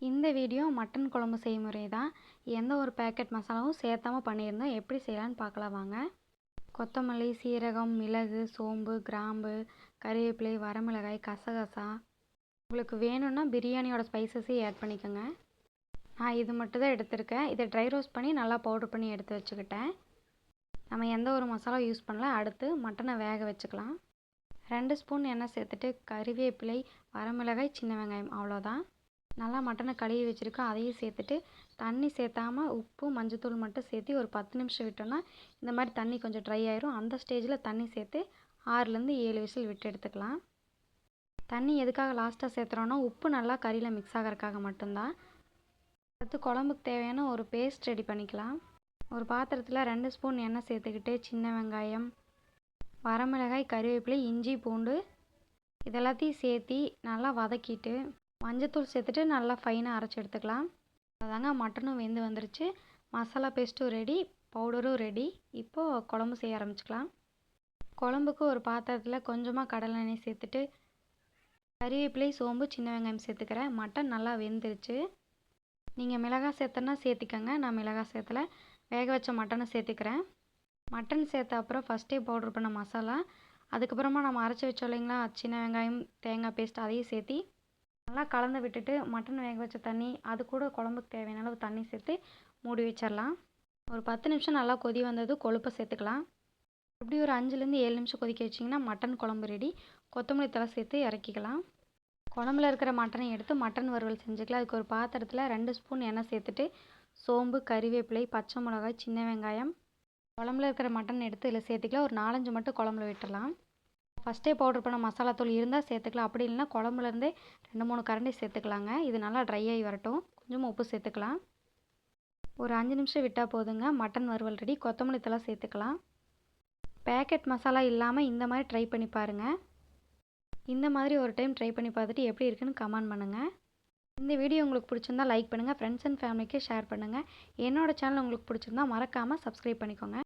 இந்த video mutton குழம்பு செய்முறை தான் எந்த ஒரு பேக்கெட் மசாலாவும் சேர்த்தாமல் பண்ணியிருந்தோம் எப்படி செய்யலான்னு பார்க்கலாம் வாங்க. கொத்தமல்லி சீரகம் மிளகு சோம்பு கிராம்பு கறிவேப்பிலை வரமிளகாய் கசகசா. உங்களுக்கு வேணும்னா பிரியாணியோட ஸ்பைசஸையும் ஆட் பண்ணிக்கோங்க. நான் இது மட்டும் தான் எடுத்திருக்கேன். இதை ட்ரை ரோஸ்ட் பண்ணி நல்லா பவுட்ரு பண்ணி எடுத்து வச்சுக்கிட்டேன். நம்ம எந்த ஒரு மசாலா யூஸ் பண்ணல அடுத்து மட்டனை வேக வச்சுக்கலாம். ரெண்டு ஸ்பூன் எண்ணெய் சேர்த்துட்டு கறிவேப்பிலை வரமிளகாய் சின்ன வெங்காயம் அவ்வளோதான் நல்லா மட்டனை கழுவி வச்சுருக்கோம் அதையும் சேர்த்துட்டு தண்ணி சேர்த்தாமல் உப்பு மஞ்சத்தூள் மட்டும் சேர்த்து ஒரு பத்து நிமிஷம் விட்டோன்னா இந்த மாதிரி தண்ணி கொஞ்சம் ட்ரை ஆயிரும். அந்த ஸ்டேஜில் தண்ணி சேர்த்து ஆறுலேருந்து ஏழு விசில் விட்டு எடுத்துக்கலாம். தண்ணி எதுக்காக லாஸ்ட்டாக சேர்த்துறோன்னா உப்பு நல்லா கறியில் மிக்ஸ் ஆகிறதுக்காக மட்டும்தான். அடுத்து குழம்புக்கு தேவையான ஒரு பேஸ்ட் ரெடி பண்ணிக்கலாம். ஒரு பாத்திரத்தில் ரெண்டு ஸ்பூன் எண்ணெய் சேர்த்துக்கிட்டு சின்ன வெங்காயம் வரமிளகாய் கறிவேப்பிலை இஞ்சி பூண்டு இதெல்லாத்தையும் சேர்த்தி நல்லா வதக்கிட்டு மஞ்சத்தூள் சேர்த்துட்டு நல்லா ஃபைனாக அரைச்சி எடுத்துக்கலாம். அதாங்க மட்டனும் வெந்து வந்துருச்சு. மசாலா பேஸ்ட்டும் ரெடி பவுடரும் ரெடி இப்போது குழம்பு செய்ய ஆரம்பிச்சுக்கலாம். குழம்புக்கு ஒரு பாத்திரத்தில் கொஞ்சமாக கடலை எண்ணெய் சேர்த்துட்டு கறிவேப்பிலை சோம்பு சின்ன வெங்காயம் சேர்த்துக்கிறேன். மட்டன் நல்லா வெந்துருச்சு. நீங்கள் மிளகாய் சேர்த்தனா சேர்த்திக்கங்க. நான் மிளகாய் சேர்த்தல. வேக வச்ச மட்டனை சேர்த்துக்கிறேன். மட்டன் சேர்த்த அப்புறம் ஃபஸ்ட்டே பவுடர் பண்ண மசாலா. அதுக்கப்புறமா நம்ம அரைச்சி வச்சோம் இல்லைங்களா? சின்ன வெங்காயம் தேங்காய் பேஸ்ட் அதையும் சேர்த்தி நல்லா கலந்து விட்டுட்டு மட்டன் வேக வச்ச தண்ணி அது கூட குழம்புக்கு தேவையான அளவு தண்ணி சேர்த்து மூடி வச்சிடலாம். ஒரு பத்து நிமிஷம் நல்லா கொதி வந்தது கொழுப்பை சேர்த்துக்கலாம். எப்படி ஒரு அஞ்சுலேருந்து ஏழு நிமிஷம் கொதிக்க வச்சிங்கன்னா மட்டன் குழம்பு ரெடி கொத்தமல்லி தலை சேர்த்து இறக்கிக்கலாம். குழம்புல இருக்கிற மட்டனை எடுத்து மட்டன் வறுவல் செஞ்சுக்கலாம். அதுக்கு ஒரு பாத்திரத்தில் ரெண்டு ஸ்பூன் எண்ணெய் சேர்த்துட்டு சோம்பு கறிவேப்பிலை பச்சை மிளகாய் சின்ன வெங்காயம். குழம்புல இருக்கிற மட்டன் எடுத்து இதில் சேர்த்துக்கலாம். ஒரு நாலஞ்சு மட்டும் குழம்புல விட்டுடலாம். ஃபஸ்ட்டே பவுட்ரு பண்ண மசாலா தூள் இருந்தால் சேர்த்துக்கலாம். அப்படி இல்லைன்னா குழம்புலேருந்தே ரெண்டு மூணு கரண்டி சேர்த்துக்கலாங்க. இது நல்லா ட்ரை ஆகி வரட்டும். கொஞ்சமாக உப்பு சேர்த்துக்கலாம். ஒரு அஞ்சு நிமிஷம் விட்டால் போதுங்க. மட்டன் வறுவல் ரெடி கொத்தமல்லி தலை சேர்த்துக்கலாம். பேக்கெட் மசாலா இல்லாமல் இந்த மாதிரி ட்ரை பண்ணி பாருங்கள் இந்த மாதிரி ஒரு டைம் ட்ரை பண்ணி பார்த்துட்டு எப்படி இருக்குன்னு கமெண்ட் பண்ணுங்கள் இந்த வீடியோ உங்களுக்கு பிடிச்சிருந்தா லைக் பண்ணுங்கள் ஃப்ரெண்ட்ஸ் அண்ட் ஃபேமிலிக்கு ஷேர் பண்ணுங்கள் என்னோடய சேனல் உங்களுக்கு பிடிச்சிருந்தா மறக்காமல் சப்ஸ்கிரைப் பண்ணிக்கோங்க.